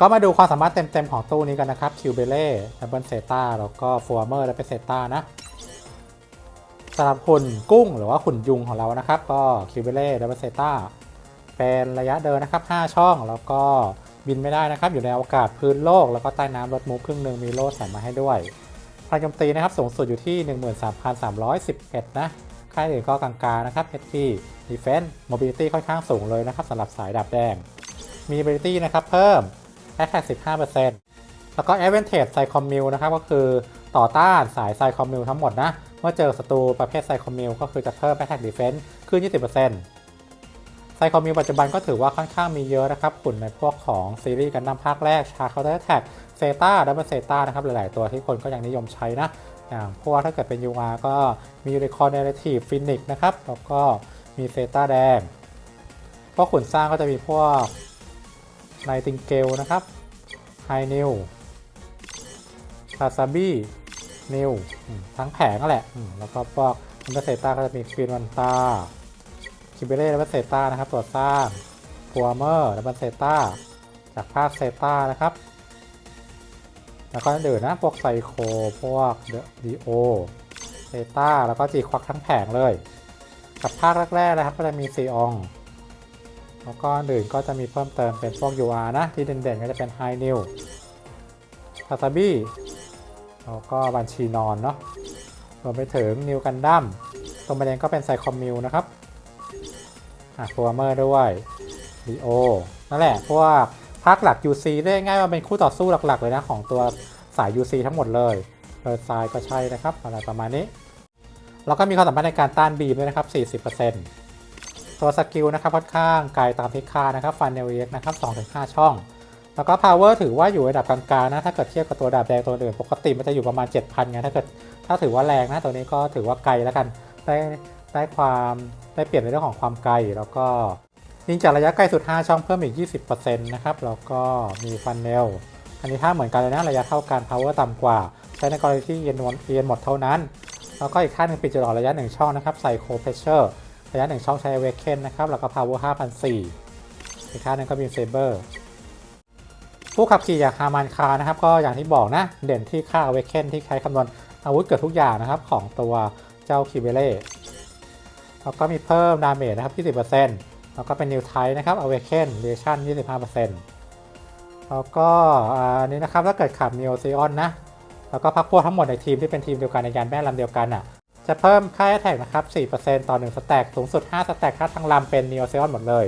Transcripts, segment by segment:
ก็มาดูความสามารถเต็มๆของตู้นี้กันนะครับคิวเบเล่ดับเบิลเซตาแล้วก็ฟัวเมอร์และเป็นเซต้านะสำหรับหุ่นกุ้งหรือว่าหุ่นยุงของเรานะครับ ก็คิวเบเล่ดับเบิลเซตาเป็นระยะเดินนะครับ 5 ช่องแล้วก็บินไม่ได้นะครับ อยู่ในอวกาศพื้นโลก แล้วก็ใต้น้ำรถมูฟครึ่งหนึ่งมีโล่แถมมาให้ด้วยพลังโจมตีนะครับสูงสุดอยู่ที่ 13,311 นะค่ายอื่นก็กลางๆนะครับ HP Defense Mobility ค่อนข้างสูงเลยนะครับสำหรับสายดาบแดงมี ability นะครับเพิ่ม attack 15%แล้วก็ advantage ไซคอมมิวนะครับก็คือต่อต้านสายไซคอมมิวทั้งหมดนะ เมื่อเจอศัตรูประเภทไซคอมมิวก็คือจะเพิ่ม attack defense ขึ้น 20%ไซคอมมิวปัจจุบันก็ถือว่าค่อนข้างมีเยอะนะครับขุนในพวกของซีรีส์กันนำภาคแรกชาร์ counter attack เซตาดับเบิลเซตานะครับหลาย ๆ ตัวที่คนก็ยังนิยมใช้นะอย่างพวกถ้าเกิดเป็น UR ก็มียูนิคอร์เนเรทีฟฟินิกนะครับแล้วก็มีเซตาแดงพวกขุนสร้างก็จะมีพวก ไนติงเกลนะครับไฮนิวคาซาบี้นิวทั้งแผงนั่นแหละ แล้วก็พวกอันเดอร์เซตาก็จะมีฟินวันตาคิเบเล่และเซตานะครับตัวสร้างพัวเมอร์และบันเซตาจากภาคเซตานะครับ แล้วก็อื่นนะพวกไซโคพวกเดดีโอเซตาแล้วก็จีควักทั้งแผงเลย กับภาคแรกๆนะครับก็จะมีซีออง แล้วก็อื่นก็จะมีเพิ่มเติมเป็นพวก UR นะ ที่เด่นๆ ก็จะเป็นไฮนิวคาซาบี้แล้วก็บัญชีนอนเนาะรวมไปถึงนิวกันดั้มตรงประเด็นก็เป็นไซคอมมิวนะครับอะฟัวเมอร์ด้วยดีโอนั่นแหละ พวกภาคหลัก UC ได้ง่ายว่าเป็นคู่ต่อสู้หลักๆ เลยนะ ของตัวสาย UC ทั้งหมดเลยเปิดไซก็ใช่นะครับ อะไรประมาณนี้ แล้วก็มีความสามารถในการต้านบีมด้วยนะครับ 40% ตัวสกิลนะครับค่อนข้างไกลตามที่คานะครับฟันเนลเอ็กนะครับ2-5ช่อง แล้วก็ power ถือว่าอยู่ระดับกลางๆนะถ้าเกิดเทียบกับตัวดาบแดงตัวอื่นปกติมันจะอยู่ประมาณ 7,000ไงถ้าเกิดถ้าถือว่าแรงนะตัวนี้ก็ถือว่าไกลแล้วกันได้ได้ความได้เปรียบในเรื่องของความไกลแล้วก็ยิงจากระยะไกลสุด 5 ช่องเพิ่มอีก 20%นะครับ แล้วก็มีฟันเนล อันนี้ถ้าเหมือนกันเลยนะ ระยะเท่ากัน power ต่ำกว่า ใช้ในกรณีที่เย็นวนเย็นหมดเท่านั้น แล้วก็อีกค่าหนึ่งปิดจุดอ่อนระยะ 1 ช่องนะครับไซโคเพเชอร์ ระยะ1ช่องใช้เวกเคนนะครับ แล้วก็ power 5,004อีกค่าหนึ่งก็มีเซเบอร์ผู้ขับขี่อย่างฮามันคานะครับ ก็อย่างที่บอกนะ เด่นที่ค่าเวกเคนที่ใช้คำนวณอาวุธเกือบทุกอย่างนะครับ ของตัวเจ้าคิเบเล่แล้วก็มีเพิ่มดาเมจนะครับ 20%แล้วก็เป็นนิวไทนะครับอเวเคนเรชั่น 25%แล้วก็อันนี้นะครับถ้าเกิดขับ n น o ซีออนนะแล้วก็พักพวกทั้งหมดในทีมที่เป็นทีมเดียวกันในยานแม่ลำเดียวกันอะ จะเพิ่มค่าแท็กนะครับ 4%ต่อ 1 สแต็ก สูงสุด 5 สแต็กถ้าทั้งลำเป็น n น o ซีออนหมดเลย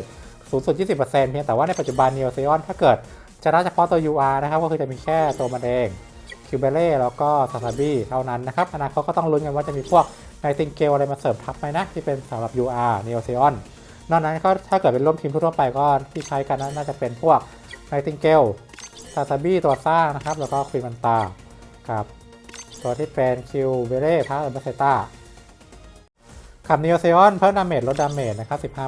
สูงสุด 20%เพียงแต่ว่าในปัจจุบัน n น o ซีออนถ้าเกิดจะได้เฉพาะตัว UR นะครับ ก็คือจะมีแค่ตัวมันเอง คิวเบเล่แล้วก็ซาซาบี้เท่านั้นนะครับ อนาคตก็ต้องลุ้นกันว่าจะมีพวกไนติงเกลอะไรมาเสริมทับไหมนะ ที่เป็นสำหรับ UR n น o ซีออนนอกนั้นก็ถ้าเกิดเป็นร่วมทีมทั่วๆไปก็ที่ใช้กันน่าจะเป็นพวกไนติงเกลซาซาบี้ตัวสร้างนะครับแล้วก็ควีนมันตากับ ตัวที่เป็นคิวเบเล่พาร์เออร์เบเซต้าขับนีโอเซออนเพิ่มดาเมจลดดาเมจนะครับ 15%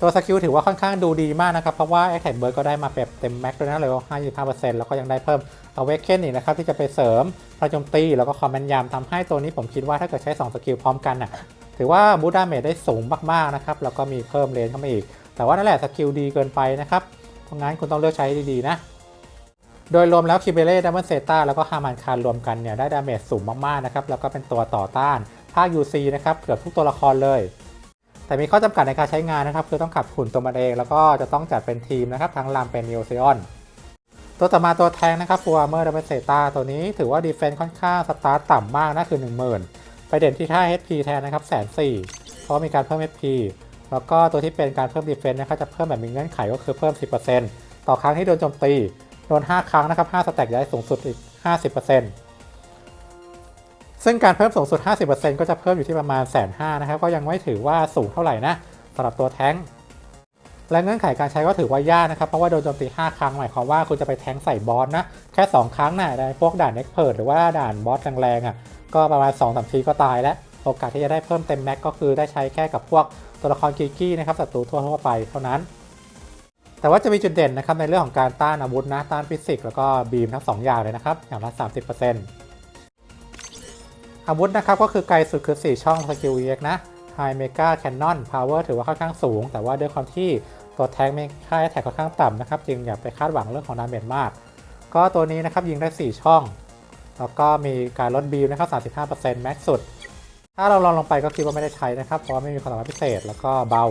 ตัวสกิลถือว่าค่อนข้างดูดีมากนะครับ เพราะว่า a อ t แ k เบิร์ดก็ได้มาแบบเต็มแม็กด้วยนะเลย55%แล้วก็ยังได้เพิ่ม a w a k e n อีกนะครับ ที่จะไปเสริมพลังโจมตี แล้วก็ความแม่นยำทำให้ตัวนี้ผมคิดว่าถ้าเกิดใช้ 2 สกิลพร้อมกันน่ะถือว่าบูดาเมจได้สูงมากๆนะครับแล้วก็มีเพิ่มเลนเข้ามาอีก แต่ว่านั่นแหละสกิลดีเกินไปนะครับเพราะงั้นคุณต้องเลือกใช้ดีๆนะ โดยรวมแล้วคิเบเล่ดัมเบิลเซตาแล้วก็ฮามันคารรวมกันเนี่ยได้ดาเมจสูงมากๆนะครับแล้วก็เป็นตัวต่อต้านภาค UC นะครับเกือบทุกตัวละครเลย แต่มีข้อจำกัดในการใช้งานนะครับ คือต้องขับหุ่นตัวมันเอง แล้วก็จะต้องจัดเป็นทีมนะครับ ทั้งลำเป็นนิโอเซออนตัวต่อมาตัวแทงนะครับฟัวเมอร์ดัมเบิลเซตาตัวนี้ถือว่าดีเฟนซ์ค่อนข้างสตาร์ตต่ำมากนะคือ 10,000 ไปเด่นที่ท่า HP แทนนะครับแสนสี่เพราะมีการเพิ่ม HP แล้วก็ตัวที่เป็นการเพิ่มดีเฟนซ์นะครับจะเพิ่มแบบมีเงื่อนไขก็คือเพิ่ม 10%ต่อครั้งที่โดนโจมตี โดน 5 ครั้งนะครับ5สแต็กได้สูงสุดอีก 50%ซึ่งการเพิ่มสูงสุด 50%ก็จะเพิ่มอยู่ที่ประมาณแสนห้านะครับ ก็ยังไม่ถือว่าสูงเท่าไหร่นะสำหรับตัวแท้งและเงื่อนไขการใช้ก็ถือว่ายากนะครับ เพราะว่าโดนโจมตี 5 ครั้งหมายความว่าคุณจะไปแท้งใส่บอสนะ แค่ 2 ครั้งนะในพวกด่านเน็กเพิร์ดหรือว่าด่านบอสแรงๆอะก็ประมาณ2อสทีก็ตายแล้ว โอกาสที่จะได้เพิ่มเต็มแม็กก็คือได้ใช้แค่กับพวกตัวละครกีกี้นะครับศัตรูทั่วๆไปเท่านั้น แต่ว่าจะมีจุดเด่นนะครับในเรื่องของการต้านอาวุธนะต้านฟิสิกส์แล้วก็บีมทั้ง2อย่างเลยนะครับ อย่างละ30%อาวุธนะครับก็คือไกลสุดคือ 4 ช่องสกิลเอ็กนะ High Mega Cannon Power ถือว่าค่อนข้างสูง แต่ว่าด้วยความที่ตัวแท็งมีค่าแท็กค่อนข้างต่ำนะครับ จึงอย่าไปคาดหวังเรื่องของดาเมจมาก ก็ตัวนี้นะครับยิงได้ 4 ช่อง แล้วก็มีการลดบีมนะครับ 35%แม็กสุด ถ้าเราลองลงไปก็คิดว่าไม่ได้ใช้นะครับ เพราะว่าไม่มีความสามารถพิเศษแล้วก็เบา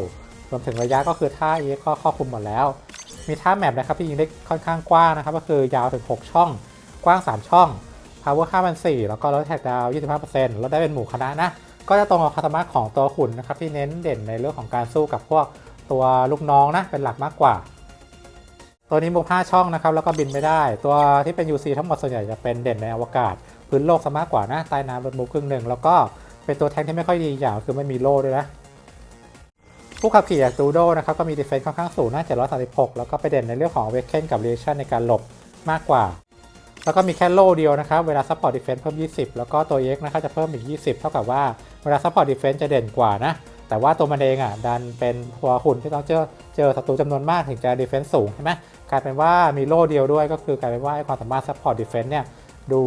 รวมถึงระยะก็คือท่า e ก็ครอบคลุมหมดแล้ว มีท่าแมปนะครับที่ยิงได้ค่อนข้างกว้างนะครับ ก็คือยาวถึง 6 ช่อง กว้าง 3 ช่อง power 5,400แล้วก็ลดแท็กดาว 25%ลดได้เป็นหมู่คณะนะ ก็จะตรงกับคัตมะของตัวหุ่นนะครับที่เน้นเด่นในเรื่องของการสู้กับพวกตัวลูกน้องนะเป็นหลักมากกว่า ตัวนี้บุก5ช่องนะครับแล้วก็บินไม่ได้ ตัวที่เป็น UC ทั้งหมดส่วนใหญ่จะเป็นเด่นในอวกาศ พื้นโลกซะมากกว่านะใต้น้ำรถมุกครึ่งหนึ่งแล้วก็เป็นตัวแทงที่ไม่ค่อยดีอย่างคือไม่มีโล่ด้วยนะ ผู้ขับขี่จากตูโดนะครับก็มีดีเฟนซ์ค่อนข้างสูงนะ736 แล้วก็ไปเด่นในเรื่องของเวกเคนกับเรี c ชั่นในการหลบมากกว่า แล้วก็มีแค่โล่เดียวนะครับ เวลาซัพพอร์ตดีเฟนซ์เพิ่ม 20 แล้วก็ตัว EX นะครับจะเพิ่มอีก 20 เท่ากับว่าเวลาซัพพอร์ตดีเฟนซ์จะเด่นกว่านะ แต่ว่าตัวมันเองอะดันเป็นหัวหุ่นที่ต้องเจอเจอศัตรูจำนวนมากถึงจะดีเฟนซ์สูงใช่ไหมกลายเป็นว่ามีโล่เดียวด้วยก็คือกลายเป็นว่าไอ้ความสามารถซัพพอร์ตดีเฟนซ์เนี่ยดู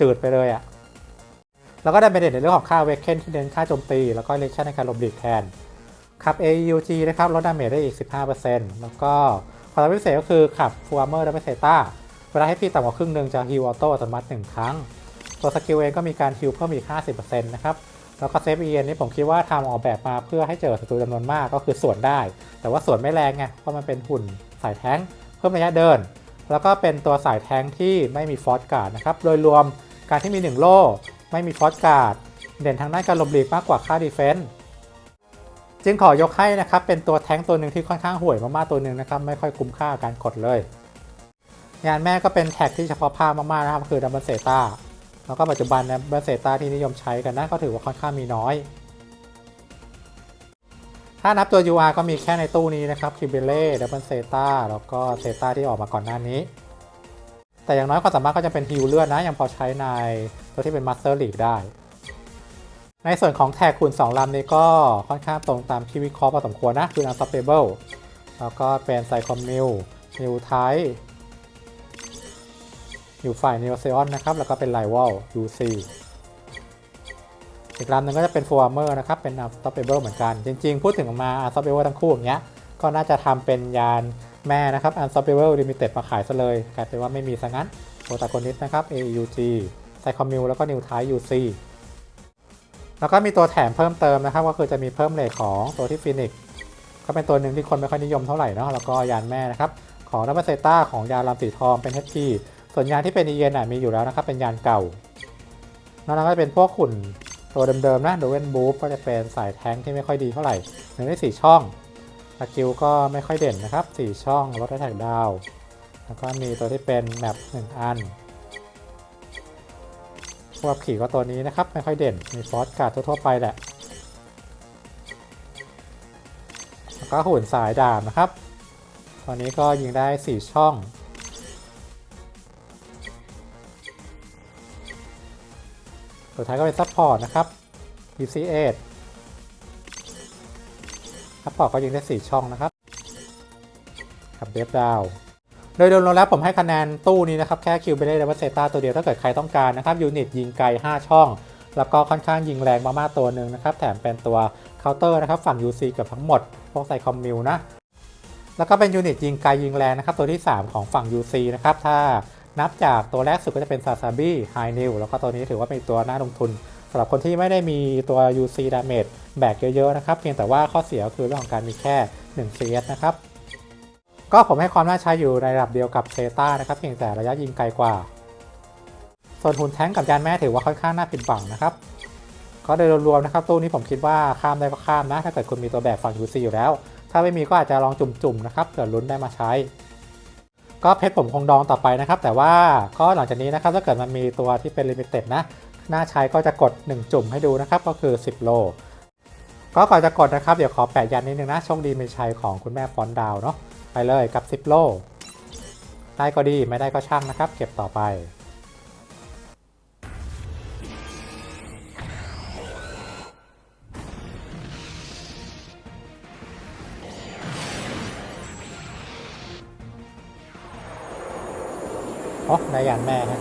จืดไปเลยอะแล้วก็ได้เป็นเด่นในเรื่องของค่าเวกเคนที่เน้นค่าโจมตี แล้วก็เลชั่นในการหลบหลีกแทน ขับ AUG นะครับลดดาเมจได้อีก 15%แล้วก็ความพิเศษก็คือขับฟูอารเมอร์ดับเบิลเซต้าเวลาให้พี่ต่ำกว่าครึ่งหนึ่งจะฮิวออโต้อัตโนมัติ1ครั้ง ตัวสกิลเองก็มีการฮิวเพิ่มอีก 50%นะครับแล้วก็เซฟเอ็นนี่ผมคิดว่าทำออกแบบมาเพื่อให้เจอศัตรูจำนวนมากก็คือสวนได้ แต่ว่าสวนไม่แรงไงเพราะมันเป็นหุ่นสายแท้งเพิ่มระยะเดิน แล้วก็เป็นตัวสายแท้งที่ไม่มีฟอสการ์ดนะครับโดยรวมการที่มี 1 โล่ ไม่มีฟอสการ์ดเด่นทางด้านการลบหลีกมากกว่าค่าดีเฟนส์ จึงขอยกให้นะครับ เป็นตัวแท้งตัวหนึ่งที่ค่อนข้างห่วยมากๆตัวหนึ่งนะครับ ไม่ค่อยคุ้มค่าการกดเลย งานแม่ก็เป็นแท็กที่เฉพาะภาพมากๆนะครับ คือดัมเบิลเซตาแล้วก็ปัจจุบันเนี่ยดัมเบิลเซตาที่นิยมใช้กันนะก็ถือว่าค่อนข้างมีน้อย ถ้านับตัว UR ก็มีแค่ในตู้นี้นะครับคิเบเล่ดับเบิลเซตาแล้วก็เซตาที่ออกมาก่อนหน้านี้ แต่อย่างน้อยความสามารถก็จะเป็นฮิลเลือดนะยังพอใช้ในตัวที่เป็นมาสเตอร์ลีกได้ ในส่วนของแท็กคูณ2ลำนี้ก็ค่อนข้างตรงตามที่วิเคราะห์พอสมควรนะ คือ Unstable แล้วก็เป็นไซคอมมิลนิวไทอยู่ฝ่ายนิวเซออนนะครับ แล้วก็เป็นไลวอล UC อีกลำหนึ่งก็จะเป็น f o r m e r นะครับ เป็น Unstable เหมือนกัน จริง ๆ พูดถึงออกมา Unstable ทั้งคู่อย่างเงี้ย ก็น่าจะทำเป็นยานแม่นะครับ Unstable Limited มาขายซะเลย กลายเป็นว่าไม่มีซะงั้นโปรตากอนิสนะครับ AUG ไซคอมมิลแล้วก็นิวไท UC แล้วก็มีตัวแถมเพิ่มเติมนะครับ ก็คือจะมีเพิ่มเลทของตัวที่ฟินิกก็เป็นตัวหนึ่งที่คนไม่ค่อยนิยมเท่าไหร่เนาะแล้วก็ยานแม่นะครับของดับเบิลเซต้าของยานลำสีทองเป็น HP ส่วนยานที่เป็น e ีเอ็นมีอยู่แล้วนะครับเป็นยานเก่านอกนั้นก็เป็นพวกขุนตัวเดิมๆนะโดเวนบูฟก็จะเป็นสายแท้งที่ไม่ค่อยดีเท่าไหร่หนึ่งได้สี่ช่องสกิลก็ไม่ค่อยเด่นนะครับสี่ช่องลดได้แท็กดาวแล้วก็มีตัวที่เป็นแมปหนึ่งอัน พวกขี่ก็ตัวนี้นะครับ ไม่ค่อยเด่น มีฟอสการ์ดทั่วๆไปแหละ แล้วก็หุ่นสายดาบนะครับ ตอนนี้ก็ยิงได้ 4 ช่อง สุดท้ายก็เป็นซัพพอร์ตนะครับ UC8 ซัพพอร์ตก็ยิงได้ 4 ช่องนะครับกับเดฟดาว โดยรวมแล้วผมให้คะแนนตู้นี้นะครับ แค่คิวเบเล่เดวเซตาตัวเดียวถ้าเกิดใครต้องการนะครับยูนิตยิงไกล 5 ช่อง แล้วก็ค่อนข้างยิงแรงมากๆตัวหนึ่งนะครับ แถมเป็นตัวเคาน์เตอร์นะครับ ฝั่ง UC เกับทั้งหมด พวกไซคอมมิลนะ แล้วก็เป็นยูนิตยิงไกลยิงแรงนะครับ ตัวที่ 3 ของฝั่ง UC นะครับ ถ้านับจากตัวแรกสุดก็จะเป็นซาซาบิไฮนิวแล้วก็ตัวนี้ถือว่าเป็นตัวน่าลงทุนสำหรับคนที่ไม่ได้มีตัว UC damage แบกเยอะๆนะครับ เพียงแต่ว่าข้อเสียก็คือเรื่องของการมีแค่1 CS นะครับ ก็ผมให้ความน่าใช้อยู่ในระดับเดียวกับเซต้านะครับเพียงแต่ระยะยิงไกลกว่า ส่วนหุ่นแท้งกับยานแม่ถือว่าค่อนข้างน่าผิดหวังนะครับ ก็โดยรวมๆนะครับตู้นี้ผมคิดว่าข้ามได้ก็ข้ามนะ ถ้าเกิดคุณมีตัวแบบฝั่ง UC อยู่แล้ว ถ้าไม่มีก็อาจจะลองจุ่มๆนะครับเผื่อลุ้นได้มาใช้ ก็เพชรผมคงดองต่อไปนะครับ แต่ว่าก็หลังจากนี้นะครับถ้าเกิดมันมีตัวที่เป็นลิมิเต็ดนะน่าใช้ก็จะกด 1 จุ่มให้ดูนะครับก็คือ 10 โล ก็ก่อนจะกดนะครับเดี๋ยวขอแปะยันนิดนึงนะโชคดีมีชัยของคุณแม่ฟอนดาวเนาะ ไปเลยกับ 10 โล ได้ก็ดีไม่ได้ก็ช่างนะครับ เก็บต่อไปโอ้ได้ยันแม่ฮะ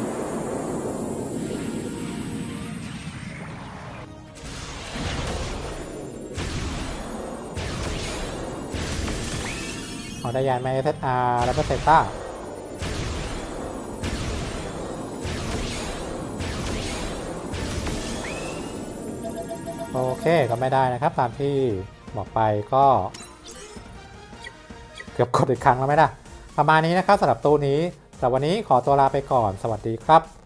ได้ยานแมเอสอาร์ดับเบิลเซต้าโอเคก็ไม่ได้นะครับ ตามที่บอกไปก็ เกือบกดอีกครั้งแล้วไหมล่ะ ประมาณนี้นะครับสำหรับตู้นี้แต่วันนี้ขอตัวลาไปก่อนสวัสดีครับ